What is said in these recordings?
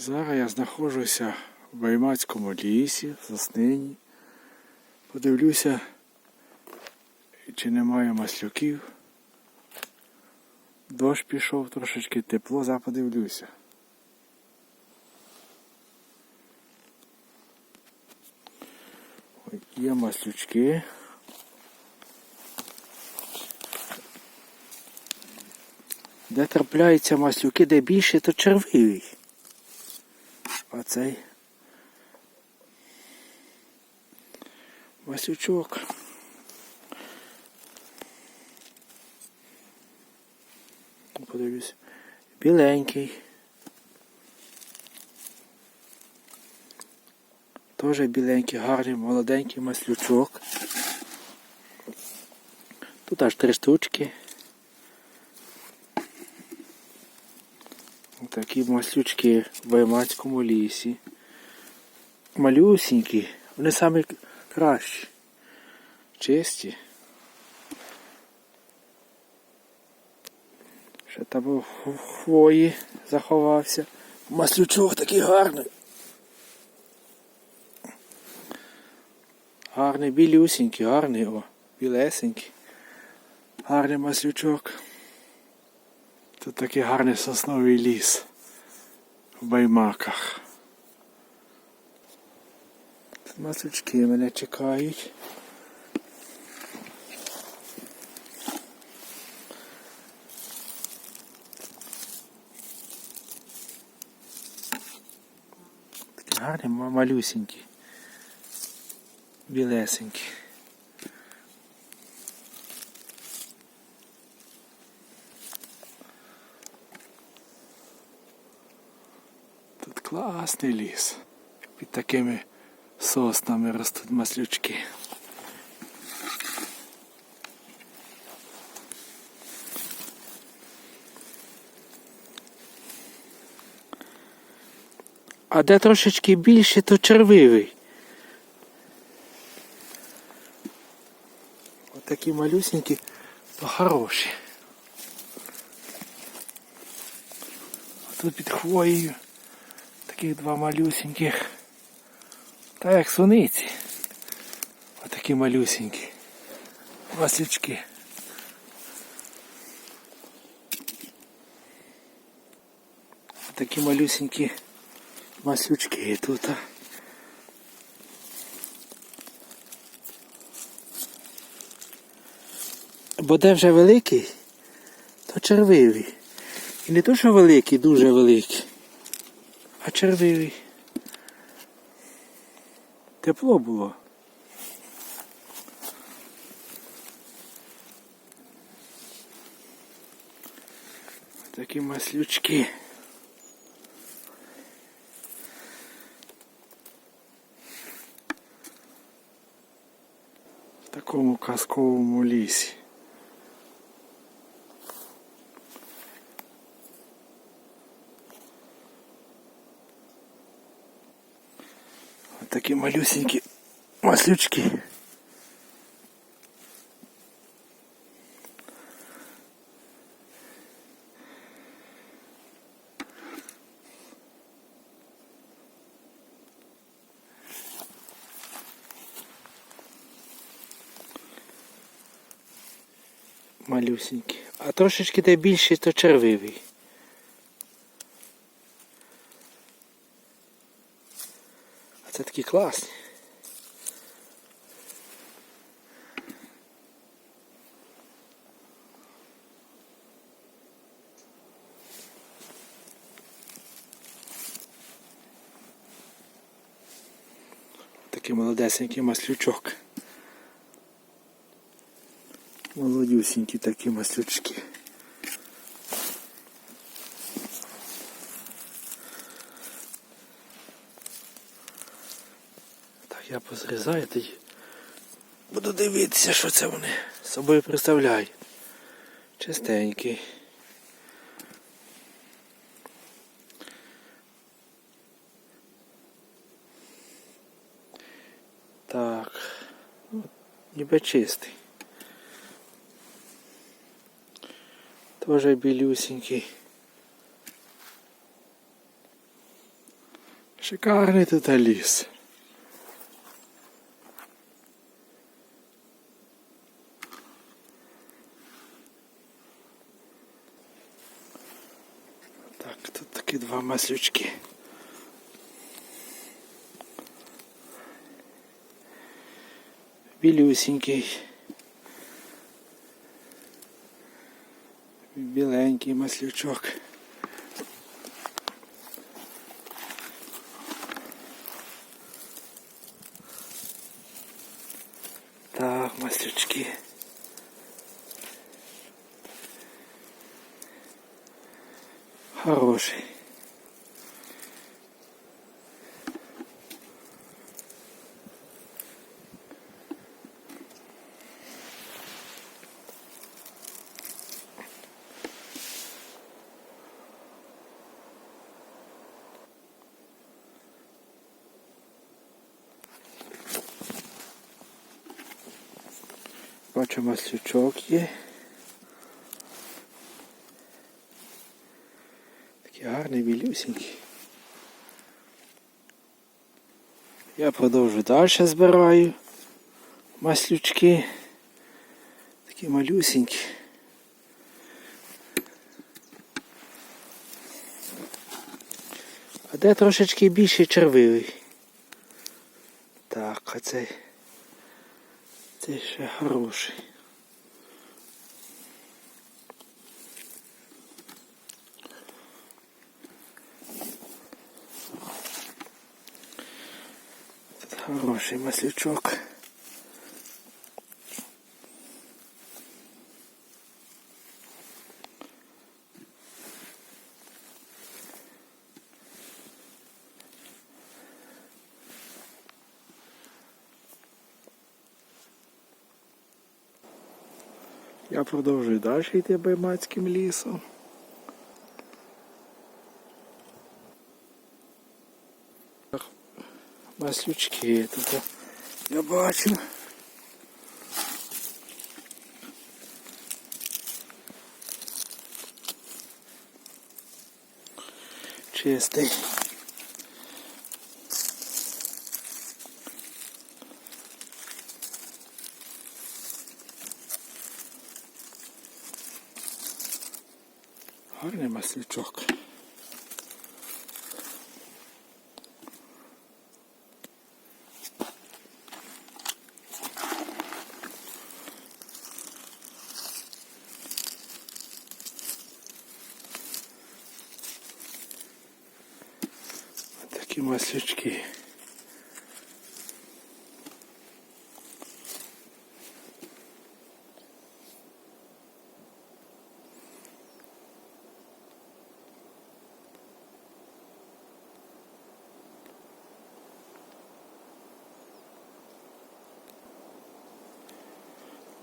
Зараз я знаходжуся в Баймацькому лісі, в Соснині. Подивлюся, чи немає маслюків. Дощ пішов, трошечки тепло, зараз подивлюся. Ой, Є маслючки. Де трапляються маслюки, де більше, то червивий. А цей маслючок. Подивлюсь. Біленький. Теж біленький, гарний, молоденький маслючок. Тут аж три штучки. Такі маслючки в Баймацькому лісі. Малюсенькі, вони самі кращі. Чисті. Ще там у хвої заховався. Маслючок такий гарний. Гарний білюсенький, гарний, о, білесенький. Гарний маслючок. Тут такий гарний сосновий ліс в баймаках. Тут маслючки мене чекають. Гарні ма- малюсенькі. Білесенькі. Класний ліс. Під такими соснами ростуть маслючки. А де трошечки більше, то червивий. Отакі малюсенькі, то хороші. А тут під хвоєю таких два малюсеньких. Та як суниці. Отакі малюсенькі. Маслючки. Такі малюсенькі маслючки тут. Бо де вже великий, то червивий. І не то, що великий, дуже великий, а червивий. Тепло було. Такі маслючки. В такому казковому лісі. Ось такі малюсенькі маслючки. Малюсенькі. А трошечки де більший, то червивий. А це такі класні. Такий молодесенький маслючок. Молодюсенькі такі маслючки. Я позрізаю тоді. Буду дивитися, що це вони собою представляють. Чистенький. Так. Ну, ніби чистий. Тоже білюсенький. Шикарний тут ліс. такі два маслючки. Білюсінький. Біленький маслючок. Так, маслючки. Хороший. Бачу маслючок є. Такий гарний білюсінький. Я продовжу далі збираю маслючки. Такі малюсенькі. А де трошечки більше червивий? Так, а цей. Це ще хороший. Хороший маслючок. Я продовжую далі йти баймацьким лісом. Маслючки тут я бачу. Чистий. Гарний маслячок. Такі.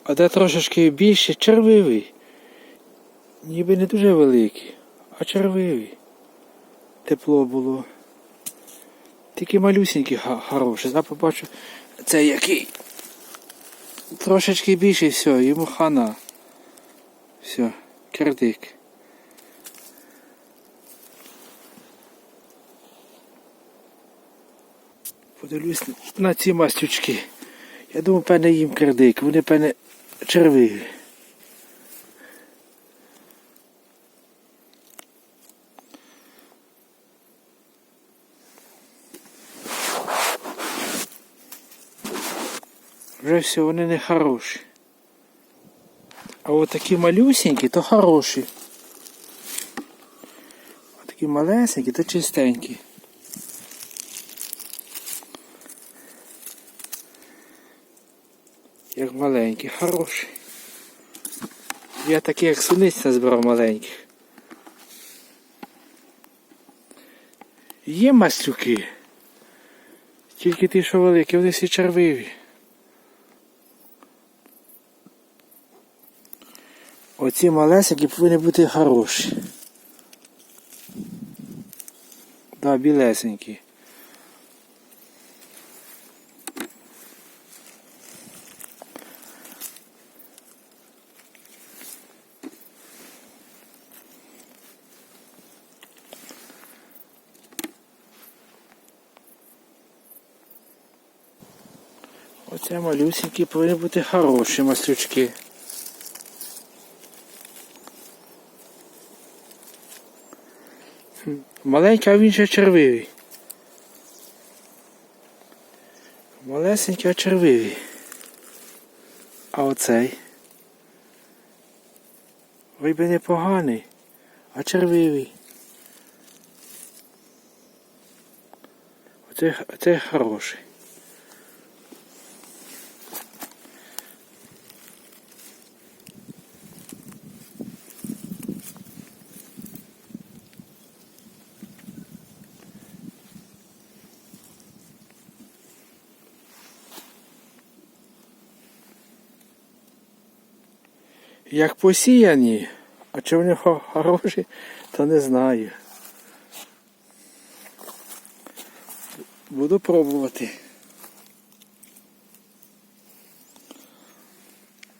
А де трошечки більше червивий. Ніби не дуже великий, а червивий. Тепло було. Тільки малюсенький га- хороший. Зараз побачу це який. Трошечки більше все, йому хана. Все, кердик. Подивлюсь на ці мастючки. Я думаю, певне їм кердик, вони певне червиві. Вже все, вони не хороші. А от такі малюсенькі, то хороші. А такі малесенькі, то чистенькі. Як маленькі, хороші. Я такі як суниця збирав маленьких. Є маслюки. Тільки ті, що великі, вони всі червиві. Оці малесики повинні бути хороші. Да, білесенькі. Оце малюсенькі повинні бути хороші маслючки. Маленький, а він ще червивий. Малесенький, а червивий. А оцей. Ой би непоганий, а червивий. Оцей, оцей хороший. Як посіяні, а чи вони хо- хороші, то не знаю. Буду пробувати.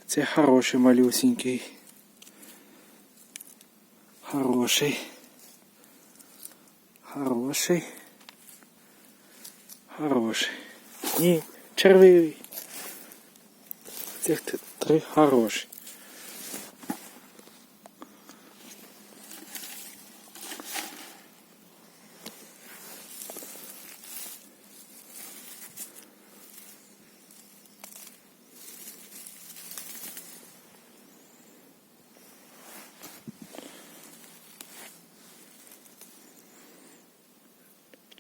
Це хороший малюсенький. Хороший. Хороший. Хороший. Ні, червивий. Цих три хороші.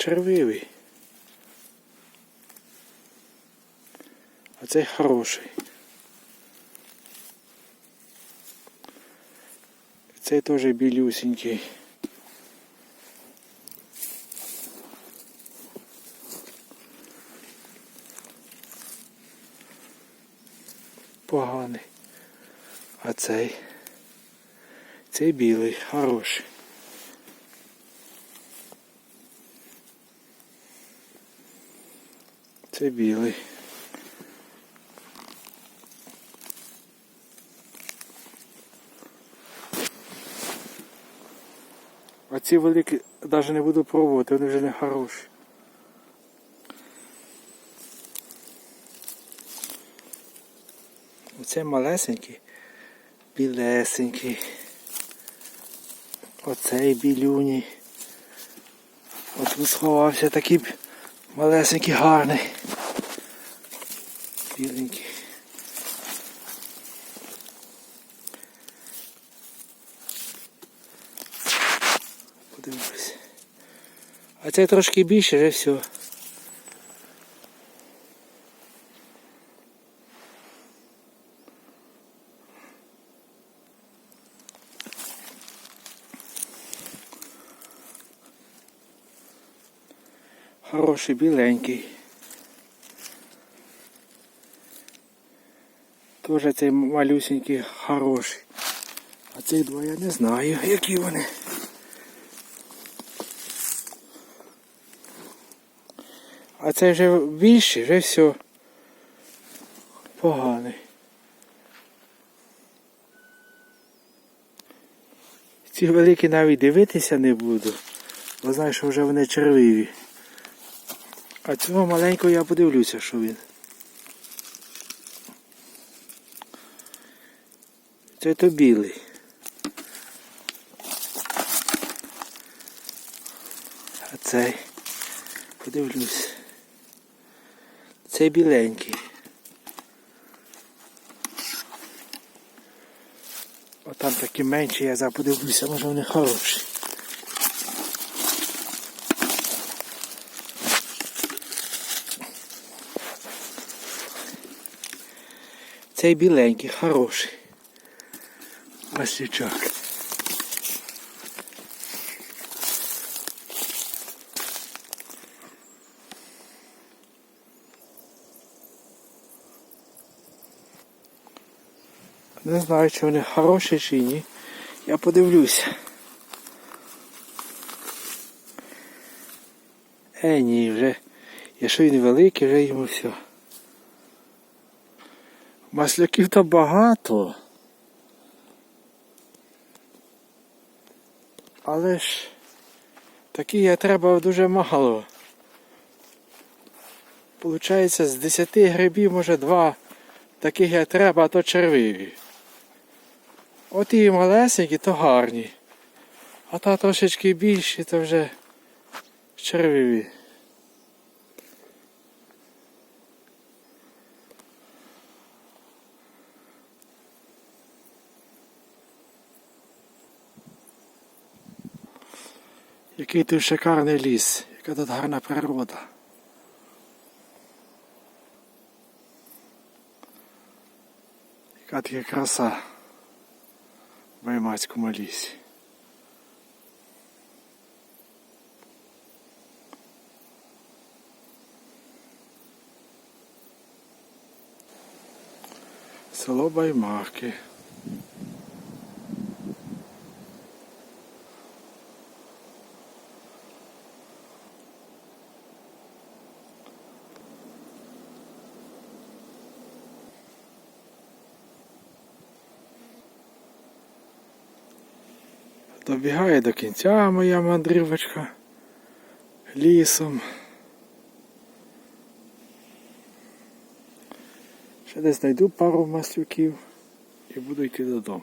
Червивий. А цей хороший. Цей теж білюсенький. Поганий. А цей. Цей білий, хороший. Це білий. А ці великі навіть не буду пробувати, вони вже не хороші. Оце малесенький, білесенький. Оцей білюній. От сховався такий малесенький гарний. Біленький. Подивимось. А це трошки більше, вже все. Хороший, біленький. Тоже цей малюсенький хороший. А цих два я не знаю, які вони. А це вже більший, вже все. Поганий. Ці великі навіть дивитися не буду, бо знаю, що вже вони червиві. А цього маленького я подивлюся, що він. Це то білий. А цей. Подивлюсь. Цей біленький. Отам такі менші, я зараз подивлюся, може вони хороші. Цей біленький, хороший. Маслючок. Не знаю, чи вони хороші чи ні. Я подивлюся. Е, ні, вже. Якщо він великий, вже йому все. Масляків то багато. Але ж такі я треба дуже мало. Получається, з 10 грибів, може, два таких я треба, а то червиві. От і малесенькі, то гарні. А та трошечки більші, то вже червиві. Який тут шикарний ліс, яка тут гарна природа. Яка така краса в Ваймацькому лісі. Село Баймаки. Добігає до кінця моя мандрівочка лісом. Ще десь знайду пару маслюків і буду йти додому.